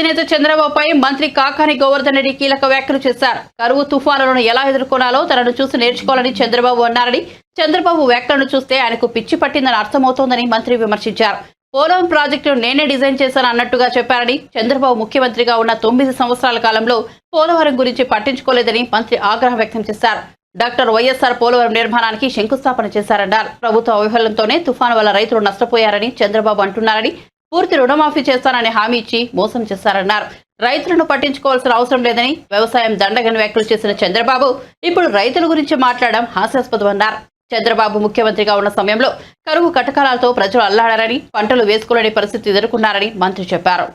అధినేత చంద్రబాబుపై మంత్రి కాకాని గోవర్ధన్ రెడ్డి కీలక వ్యాఖ్యలు చేశారు. కరువు తుఫానులను ఎలా ఎదుర్కొనాలో తనను చూసి నేర్చుకోవాలని చంద్రబాబు అన్నారని చంద్రబాబు వ్యాఖ్యలను చూస్తే ఆయనకు పిచ్చి పట్టిందని అర్థమవుతోందని మంత్రి విమర్శించారు. పోలవరం ప్రాజెక్టును నేనే డిజైన్ చేశాను అన్నట్టుగా చెప్పారని చంద్రబాబు ముఖ్యమంత్రిగా ఉన్న తొమ్మిది సంవత్సరాల కాలంలో పోలవరం గురించి పట్టించుకోలేదని మంత్రి ఆగ్రహం వ్యక్తం చేశారు. డాక్టర్ వైఎస్ఆర్ పోలవరం నిర్మాణానికి శంకుస్థాపన చేశారన్నారు. ప్రభుత్వ వైఫల్యంతోనే తుఫాను వల్ల రైతులు నష్టపోయారని చంద్రబాబు అంటున్నారని పూర్తి రుణమాఫీ చేస్తానని హామీ ఇచ్చి మోసం చేశారన్నారు. రైతులను పట్టించుకోవాల్సిన అవసరం లేదని వ్యవసాయం దండగని వ్యాఖ్యలు చేసిన చంద్రబాబు ఇప్పుడు రైతుల గురించి మాట్లాడడం హాస్యాస్పదమన్నారు. చంద్రబాబు ముఖ్యమంత్రిగా ఉన్న సమయంలో కరువు కటకాలతో ప్రజలు అల్లాడారని పంటలు వేసుకోలేని పరిస్థితి ఎదుర్కొన్నారని మంత్రి చెప్పారు.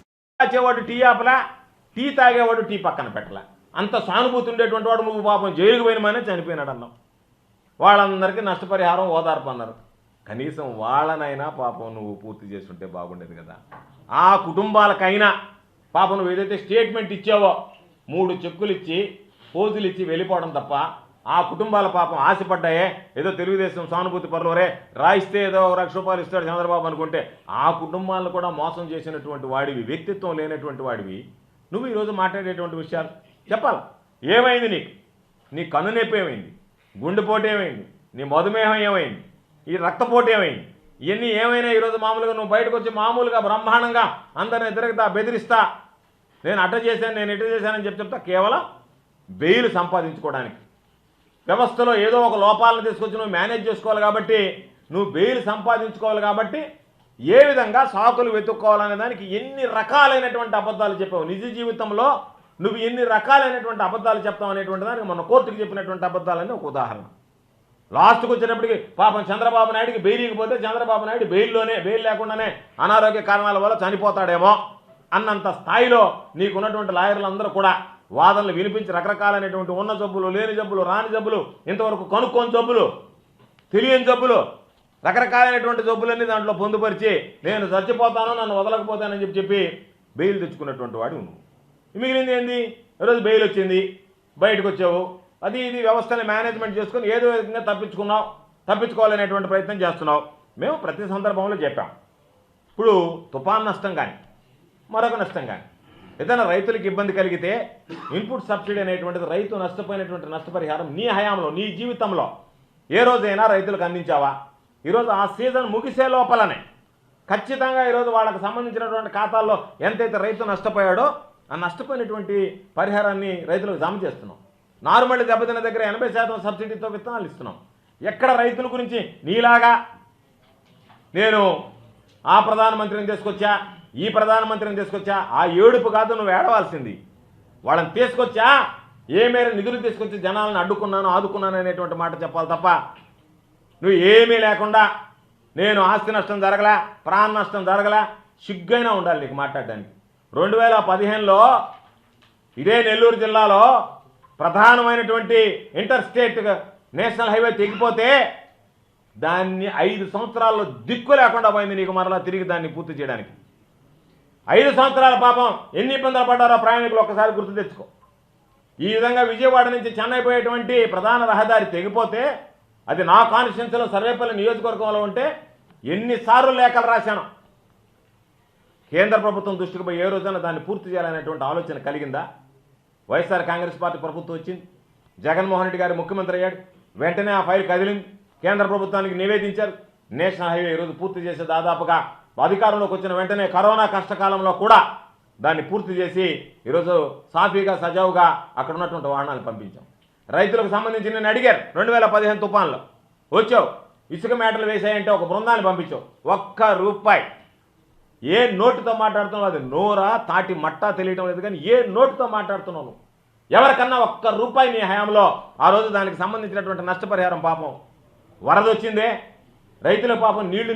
టీ ఆపలా టీ తాగేవాడు టీ పక్కన పెట్టలా. అంత సానుభూతి ఉండేటువంటి వాడు నువ్వు పాపం జైలుకు పోయినమనే చనిపోయినాడు అన్నావు వాళ్ళందరికీ నష్టపరిహారం ఓదార్పు అన్నారు. కనీసం వాళ్ళనైనా పాపం నువ్వు పూర్తి చేస్తుంటే బాగుండేది కదా. ఆ కుటుంబాలకైనా పాపం నువ్వు ఏదైతే స్టేట్మెంట్ ఇచ్చావో మూడు చెక్కులు ఇచ్చి పోజులు ఇచ్చి వెళ్ళిపోవడం తప్ప ఆ కుటుంబాల పాపం ఆశపడ్డాయే ఏదో తెలుగుదేశం సానుభూతి పరులవరే రాయిస్తే ఏదో ఒక లక్ష రూపాయలు ఇస్తాడు చంద్రబాబు అనుకుంటే ఆ కుటుంబాలను కూడా మోసం చేసినటువంటి వాడివి వ్యక్తిత్వం లేనటువంటి వాడివి. నువ్వు ఈరోజు మాట్లాడేటువంటి విషయాలు చెప్పాలి. ఏమైంది నీకు? నీ కన్ను నొప్పి ఏమైంది? గుండెపోటు ఏమైంది? నీ మధుమేహం ఏమైంది? ఈ రక్తపోటు ఏమైంది? ఇవన్నీ ఏమైనా ఈరోజు మామూలుగా నువ్వు బయటకు వచ్చి మామూలుగా బ్రహ్మాండంగా అందరిని తిరుగుతా బెదిరిస్తా నేను అట్ట చేశాను నేను ఇట్ట చేశానని చెప్పి చెప్తా కేవలం బెయిల్ సంపాదించుకోవడానికి. వ్యవస్థలో ఏదో ఒక లోపాలను తీసుకొచ్చి నువ్వు మేనేజ్ చేసుకోవాలి కాబట్టి నువ్వు బెయిల్ సంపాదించుకోవాలి కాబట్టి ఏ విధంగా సాకులు వెతుక్కోవాలనే దానికి ఎన్ని రకాలైనటువంటి అబద్ధాలు చెప్పావు? నిజ జీవితంలో నువ్వు ఎన్ని రకాలైనటువంటి అబద్ధాలు చెప్తావు అనేటువంటి దానికి మన కోర్టుకు చెప్పినటువంటి అబద్ధాలని ఒక ఉదాహరణ. లాస్ట్కి వచ్చేటప్పటికి పాపం చంద్రబాబు నాయుడికి బెయిల్కి పోతే చంద్రబాబు నాయుడు బెయిల్లోనే బెయిల్ లేకుండానే అనారోగ్య కారణాల వల్ల చనిపోతాడేమో అన్నంత స్థాయిలో నీకున్నటువంటి లాయర్లందరూ కూడా వాదనలు వినిపించి రకరకాలైనటువంటి ఉన్న జబ్బులు లేని జబ్బులు రాని జబ్బులు ఇంతవరకు కనుక్కోని జబ్బులు తెలియని జబ్బులు రకరకాలైనటువంటి జబ్బులన్నీ దాంట్లో పొందుపరిచి నేను చచ్చిపోతాను నన్ను వదలకపోతానని చెప్పి చెప్పి బెయిల్ తెచ్చుకున్నటువంటి వాడు నువ్వు. మిగిలింది ఏంది? ఈరోజు బెయిల్ వచ్చింది బయటకు వచ్చావు అది ఇది వ్యవస్థని మేనేజ్మెంట్ చేసుకొని ఏదో విధంగా తప్పించుకున్నావు తప్పించుకోవాలనేటువంటి ప్రయత్నం చేస్తున్నావు మేము ప్రతి సందర్భంలో చెప్పాం. ఇప్పుడు తుఫాన్ నష్టం కానీ మరొక నష్టం కానీ ఏదైనా రైతులకు ఇబ్బంది కలిగితే ఇన్పుట్ సబ్సిడీ అనేటువంటిది రైతు నష్టపోయినటువంటి నష్టపరిహారం నీ హయాంలో నీ జీవితంలో. ఏ రోజైనా రైతులకు అందించావా? ఈరోజు ఆ సీజన్ ముగిసే లోపలనే. ఖచ్చితంగా ఈరోజు వాళ్ళకి సంబంధించినటువంటి ఖాతాల్లో ఎంతైతే రైతు నష్టపోయాడో ఆ నష్టపోయినటువంటి పరిహారాన్ని రైతులకు జమ చేస్తున్నాం. నార్మల్ దెబ్బతిన్న దగ్గర ఎనభై శాతం సబ్సిడీతో విత్తనాలు ఇస్తున్నాం. ఎక్కడ రైతుల గురించి నీలాగా నేను ఆ ప్రధానమంత్రిని తీసుకొచ్చా ఈ ప్రధానమంత్రిని తీసుకొచ్చా ఆ ఏడుపు కాదు నువ్వు ఏడవాల్సింది. వాళ్ళని తీసుకొచ్చా ఏ మేర నిధులు తీసుకొచ్చి జనాలను అడ్డుకున్నాను ఆదుకున్నాను అనేటువంటి మాట చెప్పాలి తప్ప నువ్వు ఏమీ లేకుండా నేను ఆస్తి నష్టం జరగలా ప్రాణ నష్టం జరగలా సిగ్గైనా ఉండాలి నీకు మాట్లాడడానికి. రెండు వేల పదిహేనులో ఇదే నెల్లూరు జిల్లాలో ప్రధానమైనటువంటి ఇంటర్ స్టేట్ నేషనల్ హైవే తెగిపోతే దాన్ని ఐదు సంవత్సరాల్లో దిక్కు లేకుండా పోయింది నీకు మరలా తిరిగి దాన్ని పూర్తి చేయడానికి. ఐదు సంవత్సరాల పాపం ఎన్ని ఇబ్బందులు పడ్డారో ప్రయాణికులు ఒక్కసారి గుర్తు తెచ్చుకో. ఈ విధంగా విజయవాడ నుంచి చెన్నై పోయేటువంటి ప్రధాన రహదారి తెగిపోతే అది నా కాన్స్టిట్యున్సీలో సర్వేపల్లి నియోజకవర్గంలో ఉంటే ఎన్నిసార్లు లేఖలు రాశాను. కేంద్ర ప్రభుత్వం దృష్టికి పోయి ఏ రోజైనా దాన్ని పూర్తి చేయాలనేటువంటి ఆలోచన కలిగిందా? వైఎస్ఆర్ కాంగ్రెస్ పార్టీ ప్రభుత్వం వచ్చింది. జగన్మోహన్ రెడ్డి గారు ముఖ్యమంత్రి అయ్యాడు. వెంటనే ఆ ఫైల్ కదిలింది. కేంద్ర ప్రభుత్వానికి నివేదించారు. నేషనల్ హైవే ఈరోజు పూర్తి చేసే దాదాపుగా అధికారంలోకి వచ్చిన వెంటనే కరోనా కష్టకాలంలో కూడా దాన్ని పూర్తి చేసి ఈరోజు సాఫీగా సజావుగా అక్కడ ఉన్నటువంటి వాహనాలు పంపించాం. రైతులకు సంబంధించి నేను అడిగారు రెండు వేల పదిహేను తుఫాన్లో. వచ్చావు. ఇసుక మేటలు వేసాయంటే ఒక బృందాన్ని పంపించావు. ఒక్క రూపాయి. ఏ నోటుతో మాట్లాడుతున్నావు అది నోరా తాటి మట్టా తెలియటం లేదు కానీ ఏ నోటుతో మాట్లాడుతున్నావు ఎవరికన్నా ఒక్క రూపాయి నీ హయాంలో ఆ రోజు దానికి సంబంధించినటువంటి నష్టపరిహారం పాపం వరదొచ్చిందే. రైతుల పాపం నీళ్ళు